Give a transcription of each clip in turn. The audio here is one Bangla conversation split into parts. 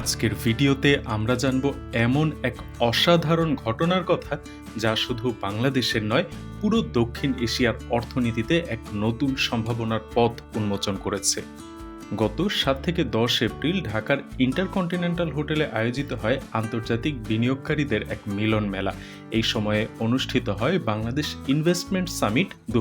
আজকের ভিডিওতে আমরা জানব এমন এক অসাধারণ ঘটনার কথা যা শুধু বাংলাদেশের নয়, পুরো দক্ষিণ এশিয়ার অর্থনীতিতে এক নতুন সম্ভাবনার পথ উন্মোচন করেছে। গত সাত থেকে দশ এপ্রিল ঢাকার ইন্টারকন্টিনেন্টাল হোটেলে আয়োজিত হয় আন্তর্জাতিক বিনিয়োগকারীদের এক মিলন মেলা। এই সময়ে অনুষ্ঠিত হয় বাংলাদেশ ইনভেস্টমেন্ট সামিট দু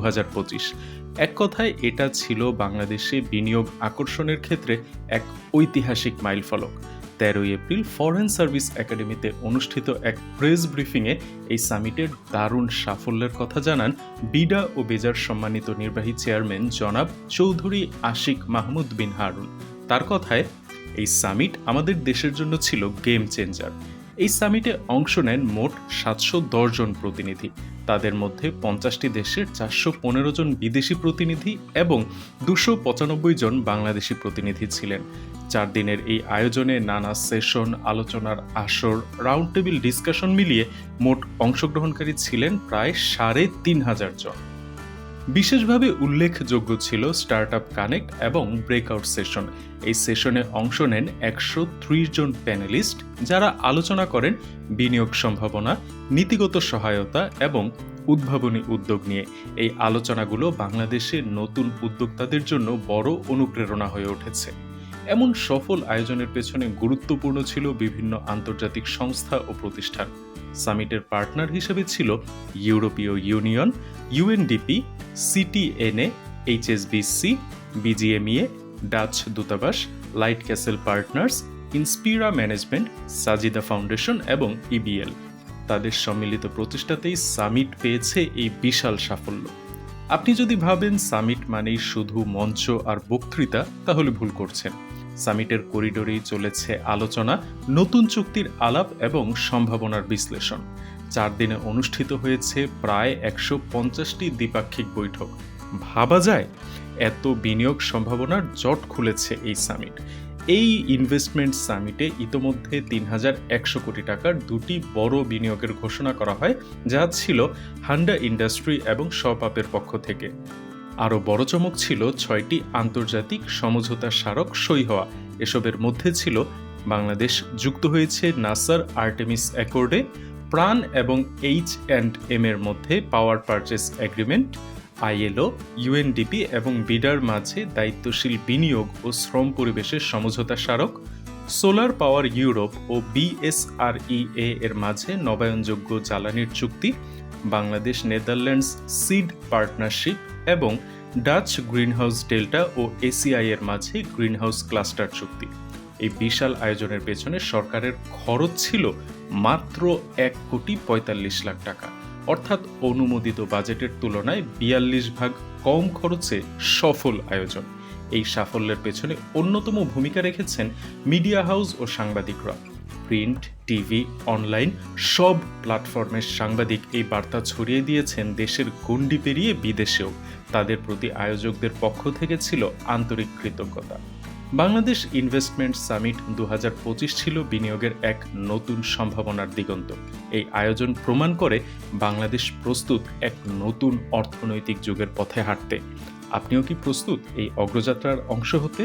এক কথায়, এটা ছিল বাংলাদেশে বিনিয়োগ আকর্ষণের ক্ষেত্রে এক ঐতিহাসিক মাইলফলক। তেরোই এপ্রিল ফরেন সার্ভিস একাডেমিতে অনুষ্ঠিত এক প্রেস ব্রিফিংয়ে এই সামিটের দারুণ সাফল্যের কথা জানান বিডা ও বেজার সম্মানিত নির্বাহী চেয়ারম্যান জনাব চৌধুরী আশিক মাহমুদ বিন হারুন। তার কথায়, এই সামিট আমাদের দেশের জন্য ছিল গেম চেঞ্জার এই সামিটে অংশ নেন মোট সাতশো দশ জন প্রতিনিধি। তাদের মধ্যে পঞ্চাশটি দেশের চারশো পনেরো জন বিদেশি প্রতিনিধি এবং দুশো পঁচানব্বই জন বাংলাদেশি প্রতিনিধি ছিলেন। চার দিনের এই আয়োজনে নানা সেশন, আলোচনার আসর রাউন্ড টেবিল ডিসকাশন মিলিয়ে মোট অংশগ্রহণকারী ছিলেন প্রায় সাড়ে তিন হাজার জন। বিশেষভাবে উল্লেখযোগ্য ছিল স্টার্ট আপ কানেক্ট এবং ব্রেকআউট সেশন এই সেশনে অংশ নেন একশো ত্রিশ জন প্যানেলিস্ট যারা আলোচনা করেন বিনিয়োগ সম্ভাবনা, নীতিগত সহায়তা এবং উদ্ভাবনী উদ্যোগ নিয়ে। এই আলোচনাগুলো বাংলাদেশের নতুন উদ্যোক্তাদের জন্য বড় অনুপ্রেরণা হয়ে উঠেছে। এমন সফল আয়োজনের পেছনে গুরুত্বপূর্ণ ছিল বিভিন্ন আন্তর্জাতিক সংস্থা ও প্রতিষ্ঠান। সামিটের পার্টনার হিসেবে ছিল ইউরোপীয় union, UNDP, CTNA, HSBC, BGMEA, Dutch দূতাবাস, Light Castle Partners, Inspira management, Sajida foundation এবং ইবিএল। তাদের সম্মিলিত প্রচেষ্টাতেই সামিট পেয়েছে এই বিশাল সাফল্য। আপনি যদি ভাবেন সামিট মানেই শুধু মঞ্চ আর বক্তৃতা, তাহলে ভুল করছেন। সামিটের করিডোরেই চলেছে আলোচনা, নতুন চুক্তির আলাপ এবং সম্ভাবনার বিশ্লেষণ। চার দিনে অনুষ্ঠিত হয়েছে প্রায় একশো পঞ্চাশটি দ্বিপাক্ষিক বৈঠক। ভাবা যায়, এত বিনিয়োগ সম্ভাবনার জট খুলেছে এই সামিট। এই ইনভেস্টমেন্ট সামিটে ইতোমধ্যে তিন হাজার একশো কোটি টাকার দুটি বড় বিনিয়োগের ঘোষণা করা হয়, যা ছিল হান্ডা ইন্ডাস্ট্রি এবং সপাপের পক্ষ থেকে। আরও বড় চমক ছিল ছয়টি আন্তর্জাতিক সমঝোতা স্মারক সই হওয়া। এসবের মধ্যে ছিল বাংলাদেশ যুক্ত হয়েছে নাসার আর্টেমিস অ্যাকর্ডে, প্রাণ এবং এইচ অ্যান্ড এম এর মধ্যে power purchase agreement ILO, UNDP এবং বিডার মাঝে দায়িত্বশীল বিনিয়োগ ও শ্রম পরিবেশের সমঝোতা স্মারক, সোলার পাওয়ার ইউরোপ ও বিএসআরইএ এর মাঝে নবায়নযোগ্য জ্বালানির চুক্তি, বাংলাদেশ, নেদারল্যান্ডস সিড পার্টনারশিপ এবং ডাচ গ্রিনহাউস ডেল্টা ও এসিআই এর মাঝে গ্রিনহাউস ক্লাস্টার চুক্তি। এই বিশাল আয়োজনের পেছনে সরকারের খরচ ছিল মাত্র এক কোটি পঁয়তাল্লিশ লাখ টাকা। অর্থাৎ অনুমোদিত বাজেটের তুলনায় বিয়াল্লিশ ভাগ কম খরচে সফল আয়োজন। এই সাফল্যের পেছনে অন্যতম ভূমিকা রেখেছেন মিডিয়া হাউস ও সাংবাদিকরা। প্রিন্ট, টিভি, অনলাইন সব প্ল্যাটফর্মের সাংবাদিক এই বার্তা ছড়িয়ে দিয়েছেন দেশের গণ্ডি পেরিয়ে বিদেশেও। তাদের প্রতি আয়োজকদের পক্ষ থেকে ছিল আন্তরিক কৃতজ্ঞতা। বাংলাদেশ ইনভেস্টমেন্ট সামিট দু হাজার পঁচিশ ছিল বিনিয়োগের এক নতুন সম্ভাবনার দিগন্ত। এই আয়োজন প্রমাণ করে বাংলাদেশ প্রস্তুত এক নতুন অর্থনৈতিক যুগের পথে হাঁটতে। আপনিও কি প্রস্তুত এই অগ্রযাত্রার অংশ হতে?